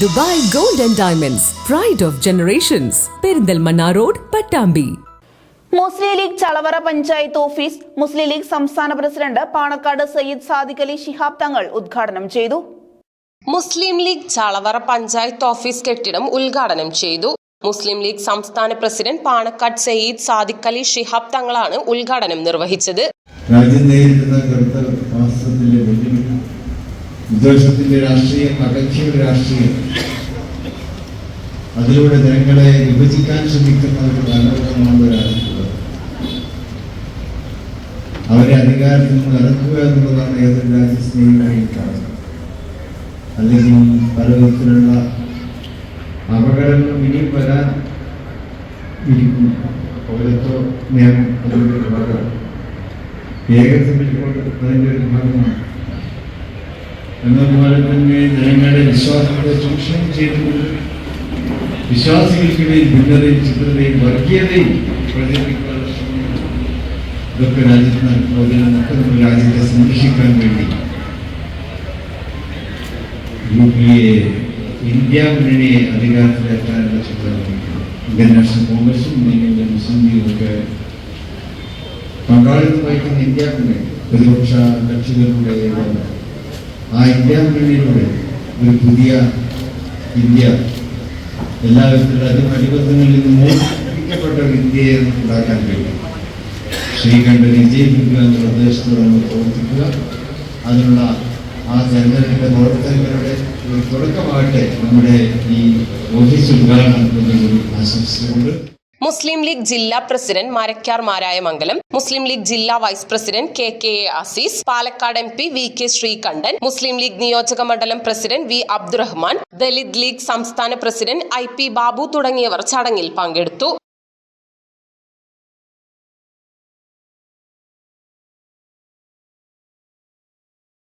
Dubai gold and diamonds pride of generations Perinthalmanna road Pattambi. Muslim League Chalavara panchayat office Muslim League സംസ്ഥാന president Panakkad Sayyid Sadiq Ali Shihab Thangal ഉദ്ഘാടനം ചെയ്തു. Muslim League Chalavara panchayat office കെട്ടിടം ഉദ്ഘാടനം ചെയ്തു. മുസ്ലിം ലീഗ് സംസ്ഥാന പ്രസിഡന്റ് പാണക്കാട് സയ്യിദ് സാദിഖ് അലി ഷിഹാബ് തങ്ങളാണ് ഉദ്ഘാടനം നിർവഹിച്ചത്. രാജ്യം നേരിടുന്ന വിദ്വേഷത്തിന്റെ രാഷ്ട്രീയം അകക്ഷയുടെ രാഷ്ട്രീയം. അതിലൂടെ ജനങ്ങളെ വിഭജിക്കാൻ ശ്രമിക്കുന്ന ഒരു കാലഘട്ടമാണ് രാജ്യത്തുള്ളത് അവരെ അധികാരത്തിൽ നിന്ന് ഇറക്കുക എന്നുള്ളതാണ് ഏതൊരു രാജ്യസ്നേഹികളെയും കാണുന്നത് അല്ലെങ്കിൽ പല വിധത്തിലുള്ള അപകടങ്ങൾ ഇനിയും വരാൻ ഇരിക്കുന്നു. പൗരത്വ നിയമം അതിന്റെ ഒരു ഭാഗമാണ്. ഏകത്വത്തിൽക്കൊണ്ട് അതിന്റെ ഒരു ഭാഗമാണ്. എന്നതുപോലെ തന്നെ ജനങ്ങളുടെ വിശ്വാസത്തെ ചൂഷണം ചെയ്തു വിശ്വാസികൾക്കിടയിൽ ഭിന്നതയും ചിത്രതയും വർഗീയതയും പ്രചരിപ്പിക്കാനുള്ള ശ്രമങ്ങൾ ഇതൊക്കെ രാജ്യത്ത് നടത്തുന്നതിൽ നമുക്ക് നമ്മുടെ രാജ്യത്തെ സംരക്ഷിക്കാൻ വേണ്ടി യു പി എ ഇന്ത്യ മുന്നണിയെ അധികാരത്തിലെത്താനുള്ള ചിത്രം ഇന്ത്യൻ നാഷണൽ കോൺഗ്രസും ഇന്ത്യൻ മുസ്ലിം ലീഗും ഒക്കെ പങ്കാളിത്തം വഹിക്കുന്ന ഇന്ത്യ മുന്നണി. പ്രതിപക്ഷ കക്ഷികളുടെ ആ ഇന്ത്യ മുന്നണിയിലൂടെ ഒരു പുതിയ ഇന്ത്യ. എല്ലാ വിധത്തിലും അതി അടിബന്ധങ്ങളിൽ നിന്ന് മോചിപ്പിക്കപ്പെട്ട ഒരു ഇന്ത്യയെ ഉണ്ടാക്കാൻ കഴിയും. ശ്രീകണ്ഠ വിജയിപ്പിക്കുക എന്നുള്ള ഉദ്ദേശത്തോടെ നമ്മൾ പ്രവർത്തിക്കുക. അതിനുള്ള ആ തെരഞ്ഞെടുപ്പിന്റെ പ്രവർത്തനങ്ങളുടെ ഒരു തുടക്കമാകട്ടെ നമ്മുടെ ഈ ഓഫീസ് ഉദ്ഘാടനം ആശംസിച്ചുകൊണ്ട് മുസ്ലിം ലീഗ് ജില്ലാ പ്രസിഡന്റ് മരക്കാർ മാരായ മംഗലം മുസ്ലിം ലീഗ് ജില്ലാ vice president K K A Azeez Palakkad M P V K Sreekandan Muslim League നിയോജക മണ്ഡലം പ്രസിഡന്റ് വി അബ്ദുറഹ്മാൻ ദലിത് ലീഗ് സംസ്ഥാന പ്രസിഡന്റ് ഐ പി ബാബു തുടങ്ങിയവർ ചടങ്ങിൽ പങ്കെടുത്തു.